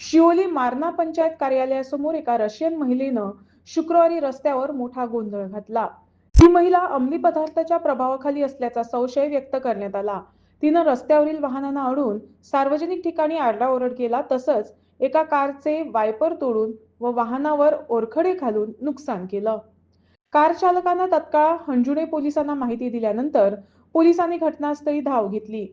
शिओली मारणा पंचायत कार्यालयासमोर एका रशियन महिलेनं शुक्रवारी रस्त्यावर मोठा गोंधळ घातला. ही महिला अंमली पदार्थाच्या प्रभावाखाली असल्याचा संशय व्यक्त करण्यात आला. तिनं रस्त्यावरील वाहनांना अडून सार्वजनिक ठिकाणी आरडाओरड केला तसंच एका कारचे वायपर तोडून व वाहनावर ओरखडे घालून नुकसान केलं. कार चालकानं तत्काळ हंजुणे पोलिसांना माहिती दिल्यानंतर पोलिसांनी घटनास्थळी धाव घेतली.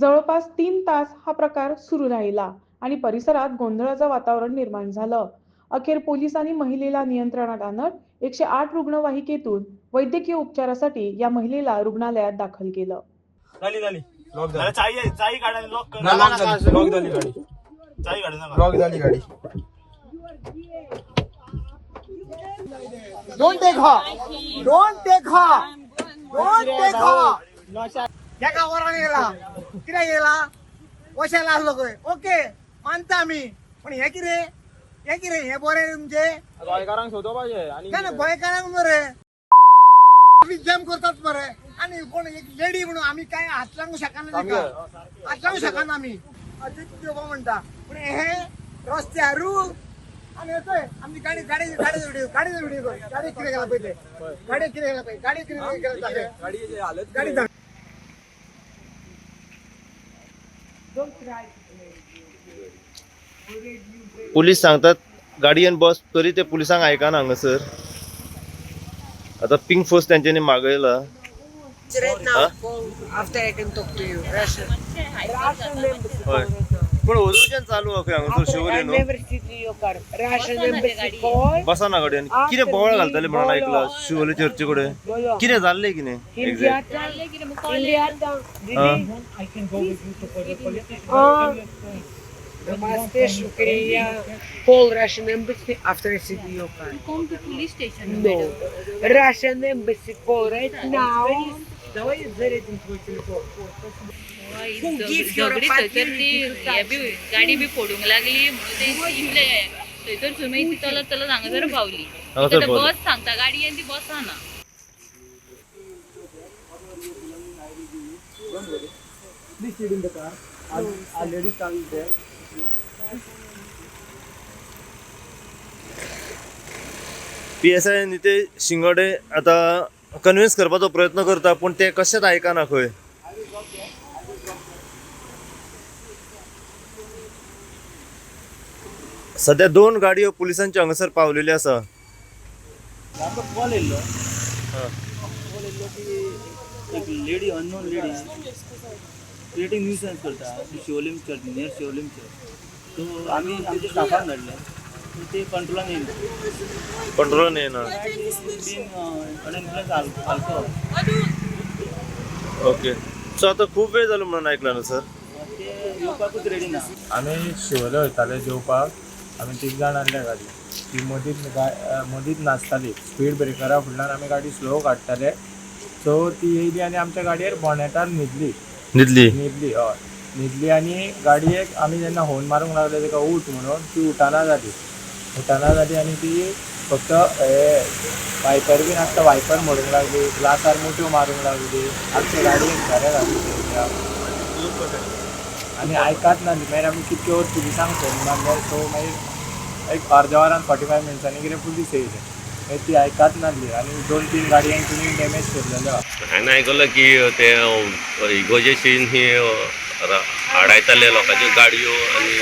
जवळपास तीन तास हा प्रकार सुरू राहिला. आणि परिसरात गोंधळाचं वातावरण निर्माण झालं. अखेर पोलिसांनी महिलेला नियंत्रणात आणत एकशे आठ रुग्णवाहिकेतून वैद्यकीय उपचारासाठी या महिलेला रुग्णालयात दाखल केलं. झाली झाली. लॉक झाली. चाई चाई गाड्या लॉक कर. लॉक झाली लॉक झाली गाडी. चाई गाडी लॉक झाली गाडी. Take her. Don't take her. Don't take her. त्या गावाला गेला. किती गेला. वशाला ओके. मानता आम्ही. पण हे किरे? हे किरे? हे बरे तुमचे? गोंयकारांक सोदो पाहिजे आणि काय ना गोंयकारांक मरे जॅम करतात मरे आणि कोण एक लेडी म्हणून आम्ही काय हात लावू शकना तिका. हात लावू शकना आम्ही. अजित देवा म्हणता. पण हे रस्त्यावर आणि येतोय आमची गाडी गाडी गाडीचा व्हिडिओ गाडीचा व्हिडिओ गाडी किती गेला पाहिजे गाडी किती गेला पाहिजे गाडी किती गेला गाडीची हालत गाडी दाख. पुलीस सांगतात गाडयन बस तरी ते पुलिसांक ऐकना हंगसर आता पिंक फोर्स त्यांच्यानी मागयला after पण ओरिजिन चालू आहा खंय हांगासर After, शिवोले I न्हू never see to your car. Russian embassy call. बसा ना गाडयेन कितें बोवाळ घालतले म्हणून ऐकला शिवोले चर्ची कडेन बोलो. कितें जाल्लें कितें एक्झॅक्ट Indiata. Indiata. हा Ah. Namaste, Shukriya. Call Russian embassy after I see to your car. come to police station. No. Russian embassy call right now. Who gives your झगडी apartment थंयसर ती हे बी गाडी बी फोडूंक लागली म्हणून ते इतले थंयसर सुमी ती चलत चलत हांगासर पावली हांगासर पावली. बस सांगता गाडी आनी ती बसना P S I Nitesh Shingode आता कन्विन्स करपाचो प्रयत्न करता पूण ते कशेंच आयकना खंय? सध्या दोन गाडयो पुलिसांच्या हांगासर पावलेल्यो आसा. कॉल येयल्लो कॉल येयल्लो की एक lady unknown lady creating nuisance करता Siolim church near Siolim church so आमी आमच्या स्टाफाक धाडले ते येना been under influence alco okay so आता खूप वेळ जालो म्हणून ऐकला ना सर ते येवपाकूच रेडी ना. आमी शिवोले वयताले जेवपाक. आमी तीग जाण आणले गाडी. ती मदींत गा- मदींत नाचताली. स्पीड ब्रेकरा फुडल्यान आमी गाडी स्लो काडटाले सो ती येयली आनी आमच्या गाडयेर बोनेटार न्हिदली न्हिदली न्हिदली हय. न्हिदली आनी गाडयेक आमी जेन्ना होन मारूंक लागले तेका उठ म्हणून. ती उठाना जाली उठाना जाली आनी ती फक्त हे वायपर बीन आसता वायपर मोडूंक लागली ग्लासार मुट्यो मारूंक लागली. आमच्या गाडयेक घरा लागली. आनी आयकात नासली मागीर आमी कितके वर पुलिसांक फोन मारले सो मागीर एक अर्द्या वरान फॉर्टी फायव मिनट्सांनी कितें पुलीस येयले मागीर ती आयकात नासली आनी दोन तीन गाडयांक तुमी डॅमेज केल्लेलो आहा हांवें आयकलां की ते इगोजेशीन ही र- आडायताले लोकांच्यो गाडयो आनी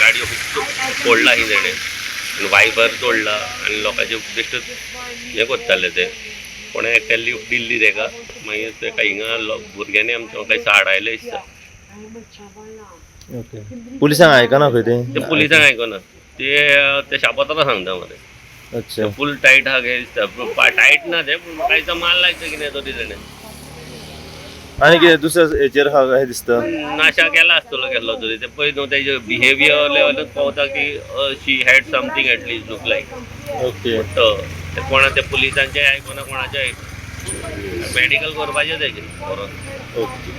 गाडयो खूब तोडला ही तेणें आनी वायपर तोडला आनी लोकांचे बेश्ट हें करताले ते. कोणें एकट्या लिफ्ट दिल्ली तेका मागीर तेका हिंगा भुरग्यांनी आमच्या म्हाका आडायले दिसता ओके. पुलिसांक आयकाना खंय ते ते पुलिसांक आयकना ते ते शापोताला सांगता मरे अच्छा. फूल टायट आहा काय दिसता टायट ना ते पूण म्हाका दिसता माल लायता कितें तरी तेणें आनी कितें दुसऱ्या हेचेर हा हे दिसता. नाशा केला आसतलो केल्लो तरी ते पळय न्हू तेजे बिहेवियर लेवलूच पावता की she had something at least look like okay ते कोणा ते पुलिसांचे आयकना कोणाचे मेडिकल करपाचें तेजे परत ओके